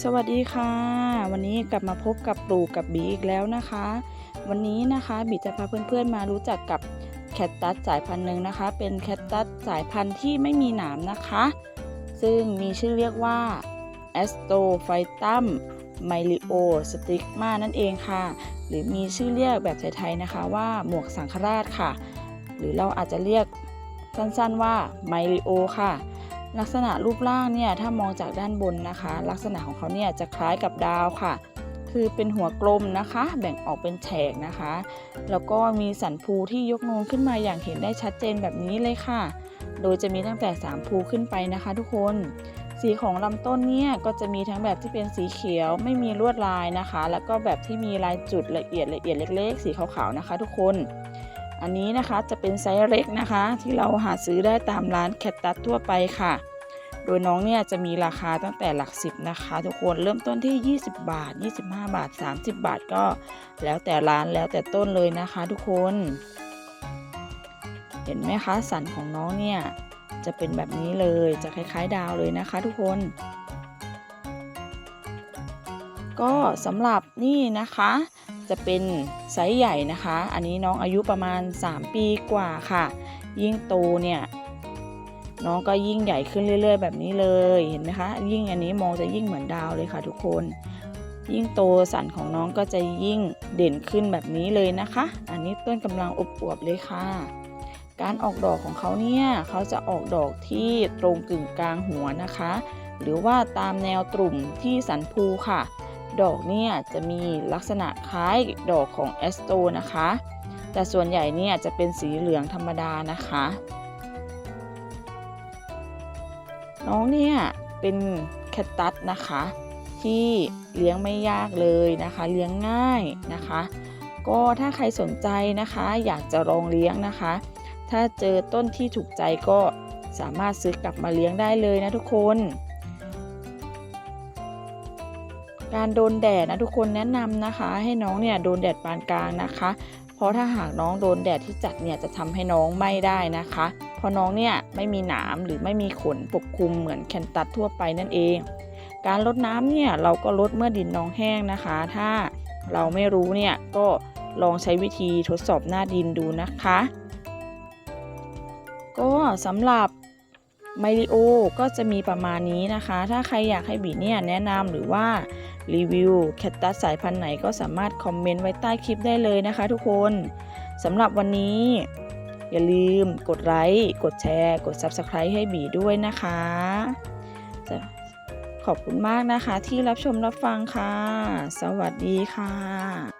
สวัสดีค่ะ วันนี้กลับมาพบกับปลูกกับบีอีกแล้วนะคะ วันนี้นะคะบีจะพาเพื่อนๆมารู้จักกับแคตตัสสายพันธุ์หนึ่งนะคะ เป็นแคตตัสสายพันธุ์ที่ไม่มีหนามนะคะ ซึ่งมีชื่อเรียกว่า a s t r o p h y t u m m y l i o stigma นั่นเองค่ะ หรือมีชื่อเรียกแบบไทยๆนะคะว่าหมวกสังฆราชค่ะ หรือเราอาจจะเรียกสั้นๆว่าไมลิโอค่ะ ลักษณะรูปร่างเนี่ยถ้ามองจากด้านบนนะคะ ลักษณะของเขาเนี่ยจะคล้ายกับดาวค่ะ คือเป็นหัวกลมนะคะ แบ่งออกเป็นแฉกนะคะ แล้วก็มีสันภูที่ยกนูนขึ้นมาอย่างเห็นได้ชัดเจนแบบนี้เลยค่ะ โดยจะมีตั้งแต่ 3 ภูขึ้นไปนะคะ ทุกคนสีของลำต้นเนี่ยก็จะมีทั้งแบบที่เป็นสีเขียวไม่มีลวดลายนะคะ แล้วก็แบบที่มีลายจุดละเอียดละเอียดเล็ก ๆ สีขาวๆนะคะ ทุกคน อันนี้นะคะจะเป็นไซส์เล็กนะคะ ที่เราหาซื้อได้ตามร้านแคตตัสทั่วไปค่ะ โดยน้องเนี่ยจะมีราคาตั้งแต่หลักสิบนะคะ ทุกคนเริ่มต้นที่ 20 บาท 25 บาท 30 บาทก็ แล้วแต่ร้านแล้วแต่ต้นเลยนะคะ ทุกคน เห็นไหมคะสันของน้องเนี่ยจะเป็นแบบนี้เลยจะคล้ายๆ ดาวเลยนะคะ ทุกคน ก็สำหรับนี่นะคะ จะเป็นไซส์ใหญ่นะคะ อันนี้น้องอายุประมาณ 3 ปีกว่าค่ะ ยิ่งโตเนี่ยน้องก็ยิ่งใหญ่ขึ้นเรื่อย ๆ แบบนี้เลยเห็นไหมคะ ยิ่งอันนี้มองจะยิ่งเหมือนดาวเลยค่ะ ทุกคน ยิ่งโตสันของน้องก็จะยิ่งเด่นขึ้นแบบนี้เลยนะคะ อันนี้ต้นกำลังอบอวบๆเลยค่ะ การออกดอกของเขาเนี่ยเขาจะออกดอกที่ตรงกึ่งกลางหัวนะคะ หรือว่าตามแนวตรุ่มที่สันภูค่ะ ดอกเนี่ยจะมีลักษณะคล้ายดอกของแอสโตนะคะ แต่ส่วนใหญ่เนี่ยจะเป็นสีเหลืองธรรมดานะคะ น้องเนี่ยเป็นแคตตัสนะคะ ที่เลี้ยงไม่ยากเลยนะคะ เลี้ยงง่ายนะคะ ก็ถ้าใครสนใจนะคะ อยากจะลองเลี้ยงนะคะ ถ้าเจอต้นที่ถูกใจก็สามารถซื้อกลับมาเลี้ยงได้เลยนะทุกคน การโดนแดดนะทุกคนแนะนำนะคะ ให้น้องเนี่ยโดนแดดปานกลางนะคะ เพราะถ้าหากน้องโดนแดดที่จัดเนี่ยจะทำให้น้องไม้ได้นะคะ เพราะน้องเนี่ยไม่มีหนามหรือไม่มีขนปกคลุมเหมือนแคนตัสทั่วไปนั่นเอง การลดน้ำเนี่ยเราก็ลดเมื่อดินน้องแห้งนะคะ ถ้าเราไม่รู้เนี่ยก็ลองใช้วิธีทดสอบหน้าดินดูนะคะ ก็สำหรับ ไมลิโอก็จะมีประมาณนี้นะคะ ถ้าใครอยากให้บีเนี่ยแนะนำหรือว่ารีวิวแคตตัสสายพันธุ์ไหนก็สามารถคอมเมนต์ไว้ใต้คลิปได้เลยนะคะทุกคนสำหรับวันนี้ อย่าลืมกดไลค์กดแชร์ กด Subscribe ให้บีด้วยนะคะ ขอบคุณมากนะคะที่รับชมรับฟังค่ะ สวัสดีค่ะ